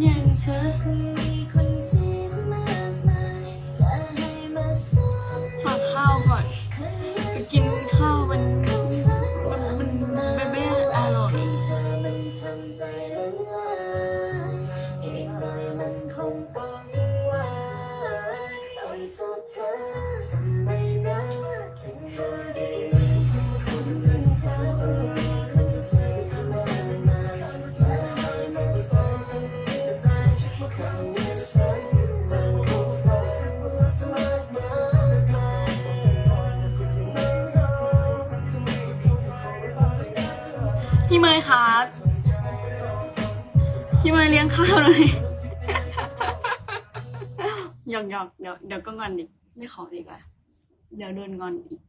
อย่างเธอ ครับพี่มาเลี้ยงข้าวหน่อยหยอกหยอกเดี๋ยวเดี๋ยวก็งอนอีกไม่ขออีกอะเดี๋ยวโดนงอนอีก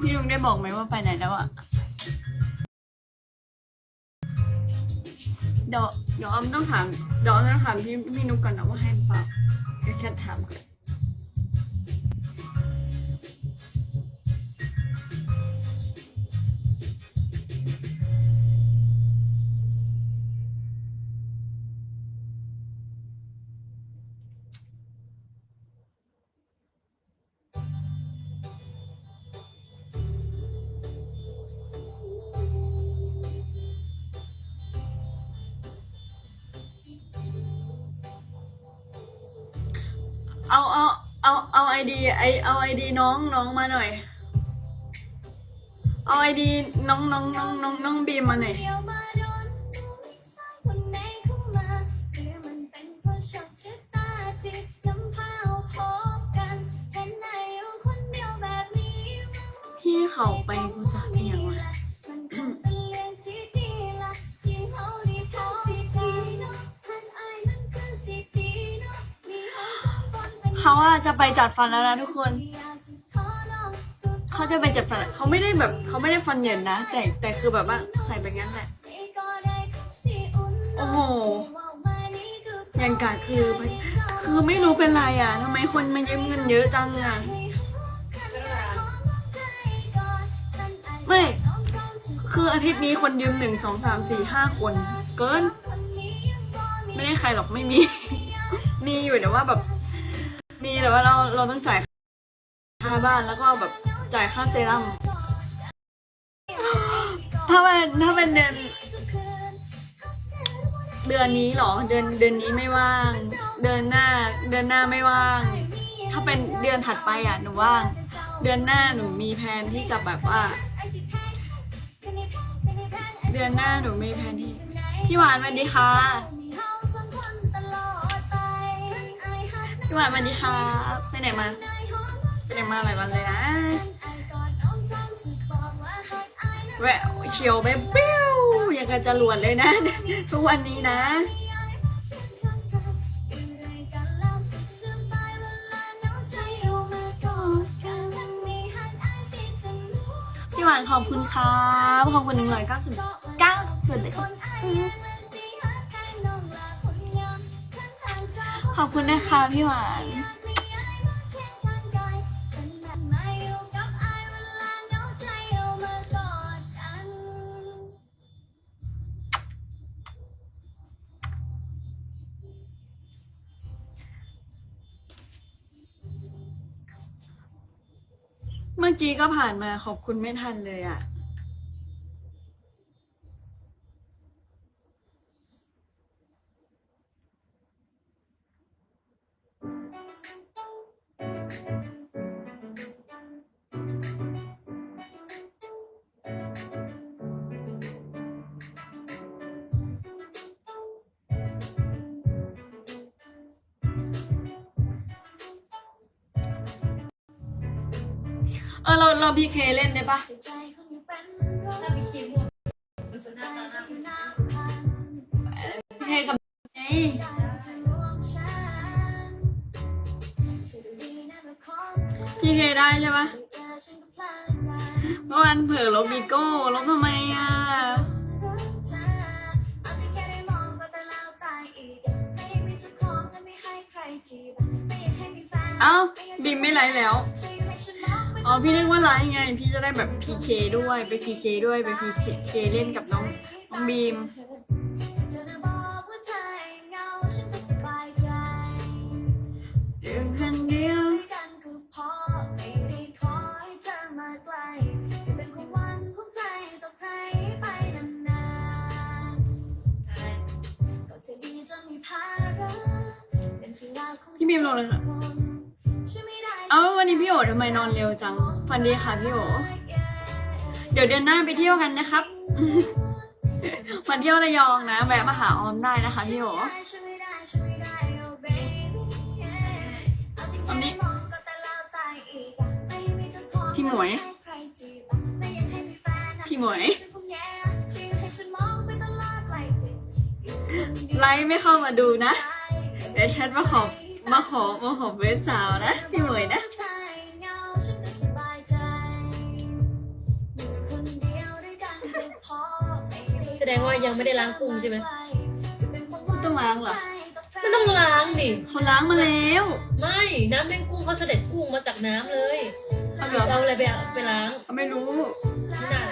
พี่ลุงได้บอกไหมว่าไปไหนแล้วอะเดี๋ยวเดี๋ยวออมต้องถามเดี๋ยวออมต้องถามพี่พี่นุกก่อนนะว่าให้หรือเปล่าเดี๋ยวแค่ถามก่อน ไอดีไอเอาไอดีน้องน้องมาหน่อย เอาไอดีน้องน้องน้องน้องน้องบีมมาหน่อยเดียว จะไปจัดฟันแล้วนะทุกคน เขาจะไปจัดฟันเขาไม่ได้แบบเขาไม่ได้ฟันเหยินนะ แต่แต่คือแบบว่าใส่ไปงั้นแหละ โอ้โหยังกาคือ คือไม่รู้เป็นไรอะทำไมคนมายืมเงินเยอะจังอะไม่ คืออาทิตย์นี้คนยืมหนึ่งสองสามสี่ห้าคน เกิน ไม่ได้ใครหรอกไม่มี มีอยู่แต่ว่าแบบ มีแต่ว่าเราเราต้องจ่ายค่าบ้านแล้วก็แบบจ่ายค่าเซรั่มถ้าเป็นถ้าเป็นเดือนเดือนนี้หรอ เดือนเดือนนี้ไม่ว่าง เดือนหน้า เดือนหน้าไม่ว่าง ถ้าเป็นเดือนถัดไปอะหนูว่าง เดือนหน้าหนูมีแผนที่จะแบบว่า เดือนหน้าหนูมีแผนที่พี่หวานสวัสดีค่ะ พี่หวานสวัสดีค่ะไปไหนมาไปไหนมาหลายวันเลยนะแวะเฉียวไปปิ้วอย่างกับจรวดเลยนะ ทุกวันนี้นะพี่หวานขอบคุณครับขอบคุณหนึ่งร้อยเก้าสิบเก้าเกิดเลยครับ ขอบคุณนะคะพี่หวาน เมื่อกี้ก็ผ่านมาขอบคุณไม่ทันเลยอะ พีเคเล่นได้ปะถ้ามีคีย์พูดมันจะหน้าตาหน้าพีเคกับไงพี่เคได้ใช่ปะเมื่อวานเผลอลบบีโก้ลบทำไมอะเอ้าบีมไม่ไลฟ์แล้ว อ๋อพี่เรียกว่าไลฟ์ไง พี่จะได้แบบพีเคด้วยไปพีเคด้วยไปพีเคเล่นกับน้องน้องบีม อยู่คนเดียว พี่บีมลงเลยค่ะเอ้า วันนี้พี่โอทำไมนอนเร็วจังฟันดีค่ะพี่โอเดี๋ยวเดือนหน้าไปเที่ยวกันนะครับมาเที่ยวระยองนะแวะมาหาออมได้นะคะพี่โออันนี้พี่หมวย พี่หมวยไลฟ์ไม่เข้ามาดูนะ เดี๋ยวแชทมาขอมาขอมาขอเวสสาวนะ พี่หมวยนะ แสดงว่ายังไม่ได้ล้างกุ้งใช่ไหมต้องล้างเหรอไม่ต้องล้างดิเขาล้างมาแล้ว ไม่น้ำเล่นกุ้งเขาเสด็จกุ้งมาจากน้ำเลยเอาเหรอเอาอะไรไปเอาไปล้าง ไม่รู้ไม่น่า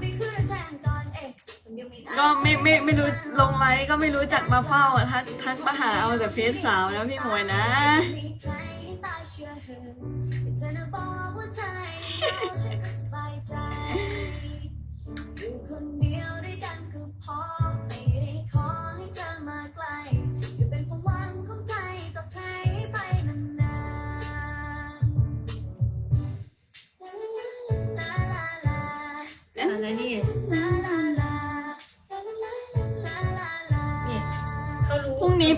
ไม่คืนแทนก่อนเอ้ยคนเดียวไม่ได้ก็ไม่ไม่ไม่ไม่รู้ลงไลฟ์ก็ไม่รู้จักมาเฝ้าอะทักทักมาหาเอาแต่เฟซสาวนะพี่หมวยนะ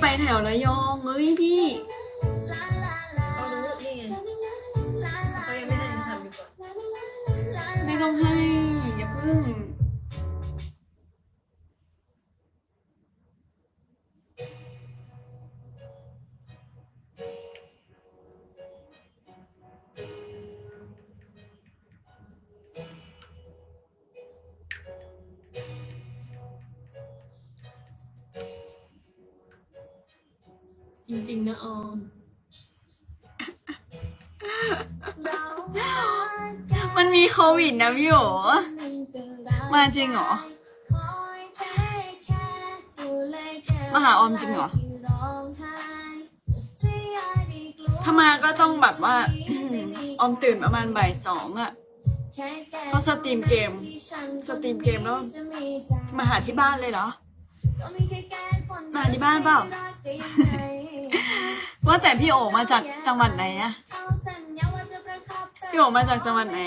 ไปแถวระยอ ริงๆนะออม มันมีโควิดนะพี่โอมาจริงเหรอ มาหาออมจริงเหรอ ถ้ามาก็ต้องแบบว่า ออมตื่นประมาณบ่ายสองอะเขาสตรีมเกม สตรีมเกมแล้ว มาหาที่บ้านเลยเหรอ มาที่บ้านเปล่า ว่าแต่พี่โอมาจากจังหวัดไหนอะพี่โอมาจากจังหวัดไหน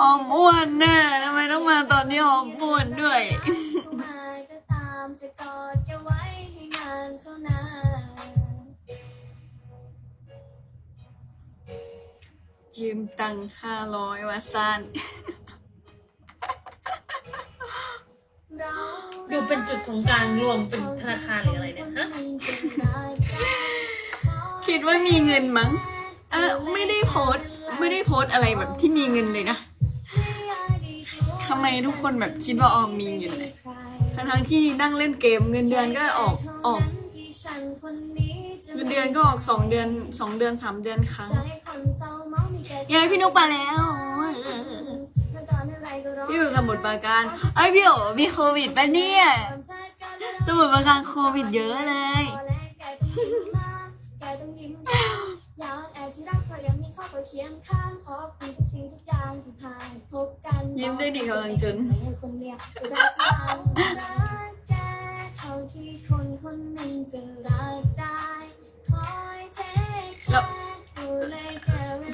ออมอ้วนแน่ทำไมต้องมาตอนนี้ออมอ้วนด้วยยืมตังห้าร้อยมาซัน ดูเป็นจุดสงกลางรวมเป็นธนาคารหรืออะไรเนี่ยฮะคิดว่ามีเงินมั้ง เออไม่ได้โพสต์ไม่ได้โพสต์อะไรแบบที่มีเงินเลยนะทำไมทุกคนแบบคิดว่าออมมีเงินเลยทั้งๆที่นั่งเล่นเกมเงินเดือนก็ออกออกเงินเดือนก็ออกสองเดือนสองเดือนสามเดือนครั้งยายพี่นุกมาแล้วเออ พี่อยู่สมุทรปราการไอยพี่โอมีโควิดปะเนี่ย สมุทรปราการโควิดเยอะเลย ยิ้มได้ดีกำลังจน แล้ว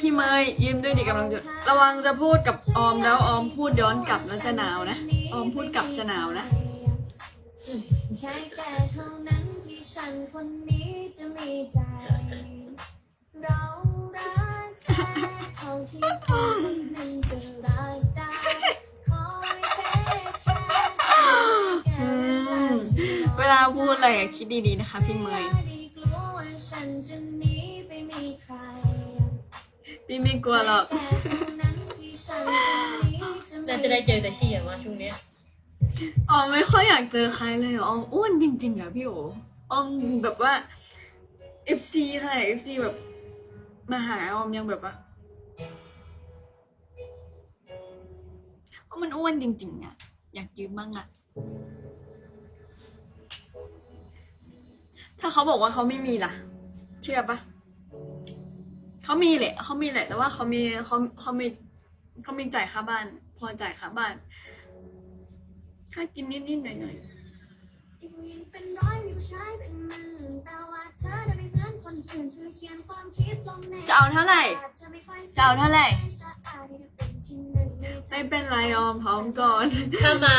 พี่เมย์ยิ้มด้วยดีกำลังจะระวังจะพูดกับออมแล้วออมพูดย้อนกลับแล้วจะหนาวนะ ออมพูดกลับจะหนาวนะแค่แกเท่านั้นที่ฉันคนนี้จะมีใจ เรารักแค่เท่าที่คนหนึ่งจะรักได้คอยเทคแค่แค่อืมเวลาพูดอะไรอะคิดดีๆนะคะพี่เมย์ พี่ไม่กลัวหรอกแค่เท่านั้นที่ฉันคนนี้จะมีน่าจะได้เจอแต่ชี่อะว่าช่วงเนี้ยออมไม่ค่อยอยากเจอใครเลยอะออมอ้วนจริงๆอะพี่โอออมแบบว่า FC เท่าไหร่ FC แบบมาหาออมยังแบบว่าเพราะมันอ้วนจริงๆอะอยากยืมบ้างอะถ้าเขาบอกว่าเขาไม่มีล่ะ เชื่อปะ เขามีแหละเขามีแหละ แต่ว่าเขามีเขาเขามีเขามีจ่ายค่าบ้าน พอจ่ายค่าบ้านค่ากินนิดนิดหน่อยอีกผู้หญิงเป็นร้อยมีผู้ชายเป็นหมื่นแต่ว่าเธอได้ไม่เหมือน คนอื่นช่วยเขียนความคิดลงในๆจะเอาเท่าไหร่ จะไม่ค่อยจะเอาเท่าไหร่ สะอาดที่เป็นที่หนึ่งในใจไม่เป็นไรออมพร้อมก่อน ถ้ามา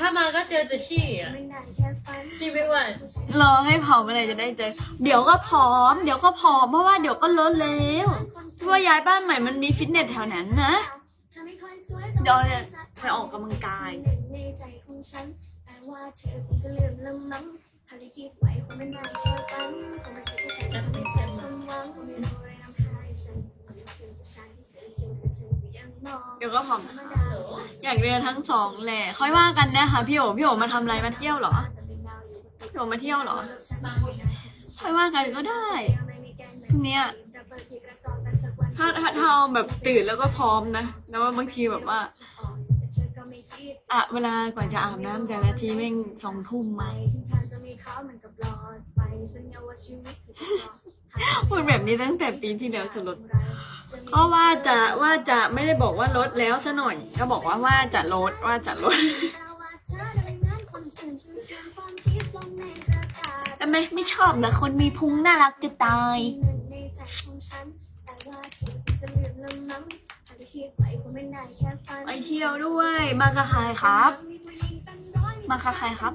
ถ้ามาก็เจอแต่ชี่อะไม่ได้แค่ฝันชี่ไม่ว่ารอให้ผอมเมื่อไหร่จะได้เจอ เดี๋ยวก็ผอม เดี๋ยวก็ผอม เพราะว่าเดี๋ยวก็ลดแล้วที่ว่าย้ายบ้านใหม่มันมีฟิตเนสแถวนั้นนะเธอไม่ค่อยสวยเดี๋ยวเนี่ยไปออกกำลังกาย หนึ่งในใจของฉันแต่ว่าเธอคงจะลืมละมั้ง ถ้าได้คิดไว้คงไม่ได้แค่ฝันคงไม่ใช่ผู้ชายที่ไม่เคยสมหวังไม่รู้อะไรน้ำคายฉันจะไม่เป็นผู้ชายที่เสียสิ่งแต่ฉันก็ยังมองเดี๋ยวก็ผอม ธรรมดาอยากเรียนทั้งสองแหละค่อยว่ากันนะคะพี่โอพี่โอมาทำอะไรมาเที่ยวเหรอพี่โอมาเที่ยวเหรอค่อยว่ากันก็ได้พรุ่งเนี้ยถ้าถ้าถ้าเอาแบบตื่นแล้วก็พร้อมนะแล้วบางทีแบบว่าอะเวลากว่าจะอาบน้ำแต่ละทีแม่งสองทุ่มมาพูดแบบนี้ตั้งแต่ปีที่แล้วจะลดก็ว่าจะว่าจะไม่ได้บอกว่าลดแล้วซะหน่อย ก็บอกว่าว่าจะลดว่าจะลดทำไมไม่ชอบนะคนมีพุงน่ารักจะตายไปเที่ยวด้วย มากับใครครับ มากับใครครับ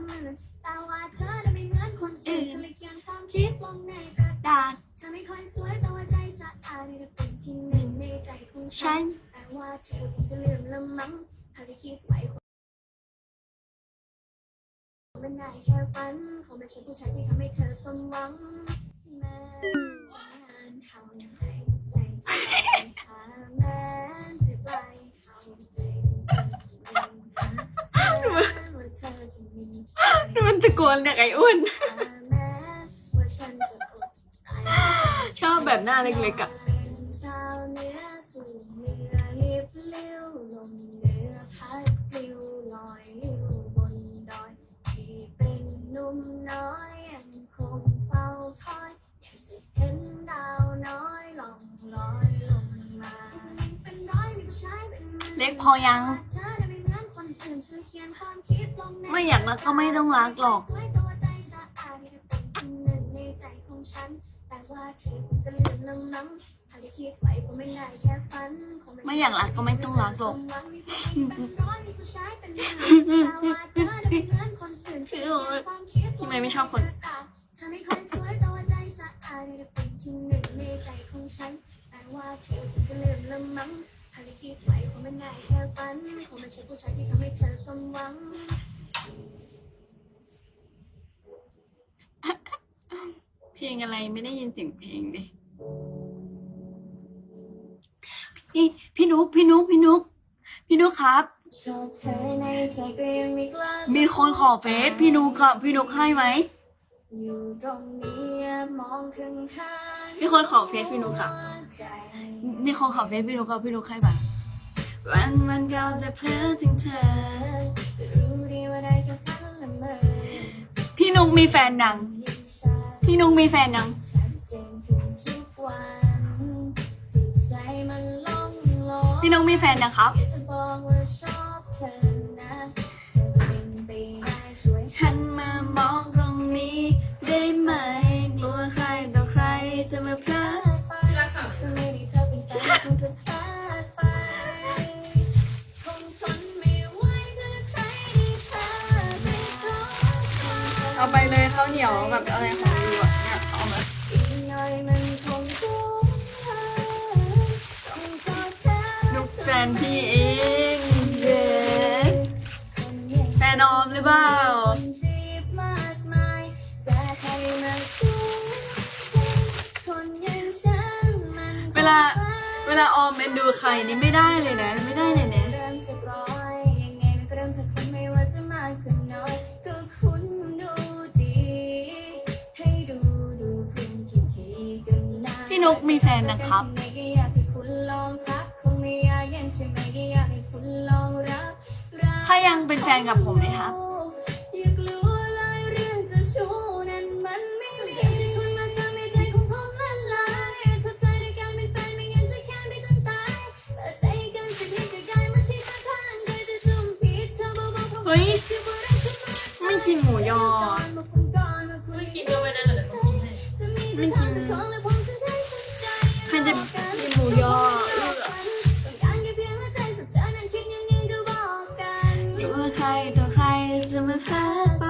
ดฉันไม่ค่อยสวยแต่ว่าใจสะอาดนี่เป็นที่หนึ่งในใจของฉัฉันนแต่ว่าเธอคงจะลืมละมั้งถ้าได้คิดไว้คงเป็นได้แค่ฝันคงไม่ใช่ผู้ชายที่ทำให้เธอสมหวังแม้จะนานเท่าไหร่ใจจะหาแม้จะไกลเท่าไหร่จะยังหาแม้ว่าเธอจะมีมันตะโกนเนี่ยไอ้อ้วน แม้ว่าฉันจะอดตาย ชอบแบบหน้าเล็กๆอะสาวเหนือสู่เหนือลิบลิ้วลมเหนือพัดปลิวลอยลิ้วบนดอย ที่เป็นหนุ่มน้อยยังคงเฝ้าคอยอยากจะเห็นดาวน้อยล่องลอยลงมาเป็นร้อยมีผู้ชายเป็นหมื่นเล็กพอยัง เธอได้ไม่เหมือนคนอื่นฉันเขียนความคิดลงใน ไม่อยากรักก็ไม่ต้องรักหรอก สว อยากรักก็ไม่ต้องรักหรอกทำไมไม่ชอบคนฉันไม่ค่อยสวยแต่ว่าใจสะอาดนี่เป็นที่หนึ่งในใจของฉันแต่ว่าเธอจะลืมละมั้งถ้าได้คิดไว้คงไม่ได้แค่ฝันคงไม่ใช่ผู้ชายที่ทำให้เธอสมหวังเพลงอะไรไม่ได้ยินเสียงเพลงเลย พี่พี่นุกพี่นุกพี่นุกพี่นุกครับชอบเธอในใจก็ยังไม่กล้ามีคนขอเฟซพี่นุกกับพี่นุกให้ไหมอยู่ตรงนี้มองข้างข้างมีคนขอเฟซพี่นุกอะใจมีคนขอเฟซพี่นุกกับพี่นุกให้ไหมวันวันเก่าจะเพลอถึงเธอแต่รู้ดีว่าได้แค่ฝันละเมอพี่นุกมีแฟนยังยิ่งช้าพี่นุกมีแฟนยัง พี่นุกมีแฟนยังครับ จะบอกว่าชอบเธอ ให้คุณลองรับรับ ถ้ายังเป็นแฟนกับผมไหมครับ อยู่ว่าใครต่อใครจะมาพลาดไป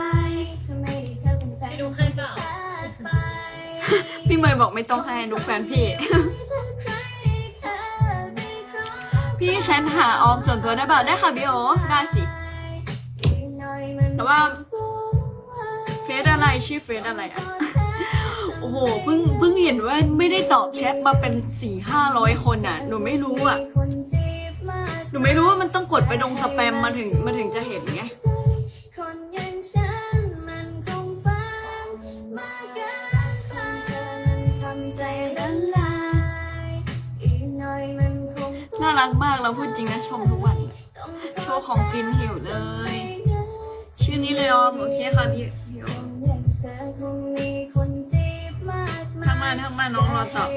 ถ้าไม่ได้เธอเป็นแฟนให้ดูให้เปล่าพลาดไปพี่เมย์บอกไม่ต้องให้นุกแฟนพี่ พี่แชทหาออมส่วนตัวได้เปล่าได้ค่ะพี่โอได้สิ แต่ว่าเฟซอะไรชื่อเฟซอะไรอะโอ้โหเพิ่งเพิ่งเห็นว่าไม่ได้ตอบแชทมาเป็นสี่ห้าร้อยคนอะ หนูไม่รู้อะ หนูไม่รู้ว่ามันต้องกดไปดงสแปมมาถึงมาถึงจะเห็นไงคนอย่างฉันมันคงฝันมาเกินไปเธอนั้นทำใจละลายอีกหน่อยรักมากเราพูดจริงนะชมทุกวันเลยโชว์ของกินหิวเลย ชื่อนี้เลยออมโอเคค่ะพี่พี่ออมเธอคงมีคนจีบมากทำมาทำมาน้องรอตอบ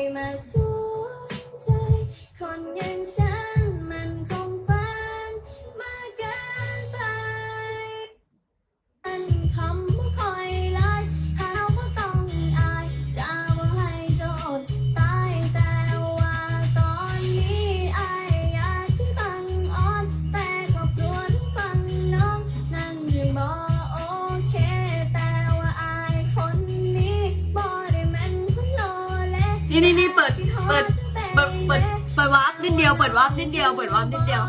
วาร์ปนิดเดียว เปิดวาร์ปนิดเดียว เปิดวาร์ปนิดเดียว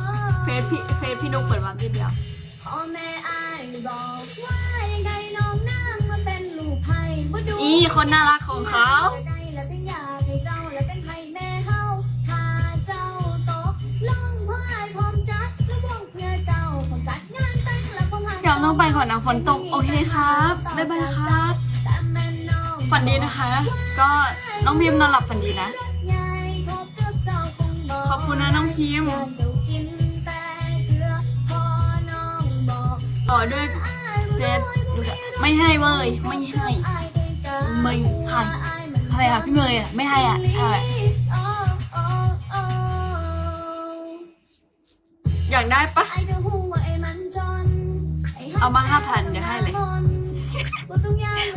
เฟซพี่เฟซพี่นุกเปิดวาร์ปนิดเดียว พ่อแม่อายบอกว่ายังไงน้องนางมาเป็นลูกไผ่บ่ดูอีคนน่ารักของเขา ได้และเป็นอยากให้เจ้าและเป็นไผ่แม่เฮาถ้าเจ้าตกลงพ่ออายพร้อมจัดและวงเพื่อเจ้าผมจัดงานแต่งและผมหาเดี๋ยวต้องไปก่อนนะฝนตกโอเคครับบ๊ายบายครับ แต่แม่น้อง ฝันดีนะคะ ก็น้องพิมพ์นอนหลับฝันดีนะ คุณนะน้องพิมต่อด้วยเฟซไม่ให้เว้ย ไม่ให้ ไม่ให้อะไรอะพี่เมย์อะ ไม่ให้อะอะไรอยากได้ปะเอามา5,000เดี๋ยวให้เลย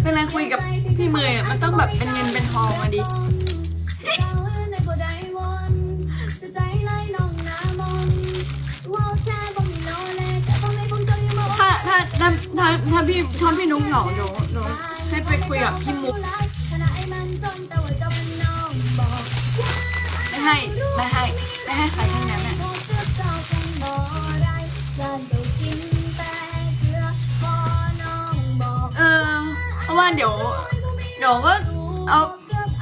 เวลาคุยกับพี่เมย์มันต้องแบบเป็นเงินเป็นทองอะดิ ถ้าถ้าพี่ถ้าพี่นุ๊กเหงาเดี๋ยวเดี๋ยวให้ไปคุยกับพี่มุกไม่ให้ไม่ให้ไม่ให้ใครทั้งนั้นอะเออเพราะว่าเดี๋ยวเดี๋ยวก็เอา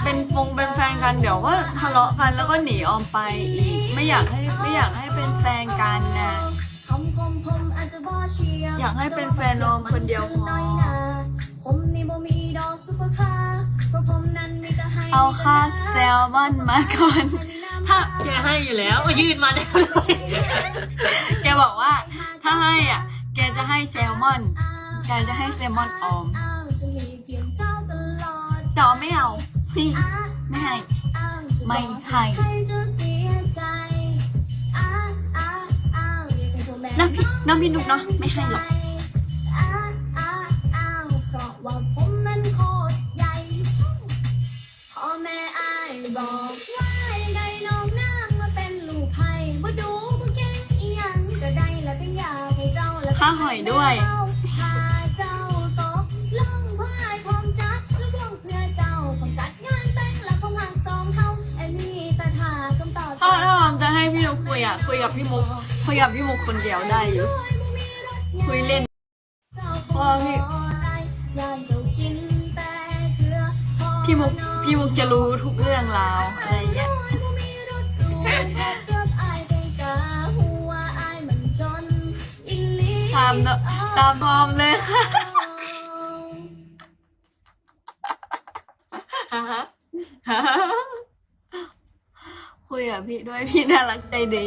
เป็นฟงเป็นแฟนกันเดี๋ยวก็ทะเลาะกันแล้วก็หนีออมไปอีก ไม่อยากให้ไม่อยากให้เป็นแฟนกันนะอยากให้เป็นแฟนออมคนเดียวพอผมนี่บ่มีดอกซุปเปอร์คาร์เพราะผมนั้นมีแต่ให้เอาค่าแซลมอนมาก่อน ถ้าแกให้อยู่แล้วมายืนมาแล้วเลยแกบอกว่า ถ้าให้อะ แกจะให้แซลมอน แกจะให้แซลมอนออมอ้าวจะมีเพียงเจ้าตลอดแต่ออมไม่เอานี่ไม่ให้อ้าวไม่ให้ นตัวแม่น้ำพี่น้ำพี่นุกเนาะไม่ให้หรอกอ้าวอ้าวอ้าวเพราะว่าผมนั้นโคตรใหญ่พ่อแม่อายบอกว่ายังไงน้องนางมาเป็นลูกไผ่บ่ดูบ่เก่งอีหยังก็ได้และเพียงอยากให้เจ้าและค่าหอยด้วยถ้าเจ้าตกลงพ่ออายพร้อมจัดลูกลงเพื่อเจ้าผมจัดงานแต่งและผมหักสองเฮาไอ้นี่แต่ถ้าคำตอบถ้าถ้าออมจะให้พี่นุกคุยอะคุยกับพี่มุก คุยกับพี่มุกคนเดียวได้อยู่ คุยเล่นพ่อพี่พี่มุกพี่มุกจะรู้ทุกเรื่องราวอะไรอย่างเงี้ยตามเนอะตามออมเลยค่ะคุยกับพี่ด้วยพี่น่ารักใจดี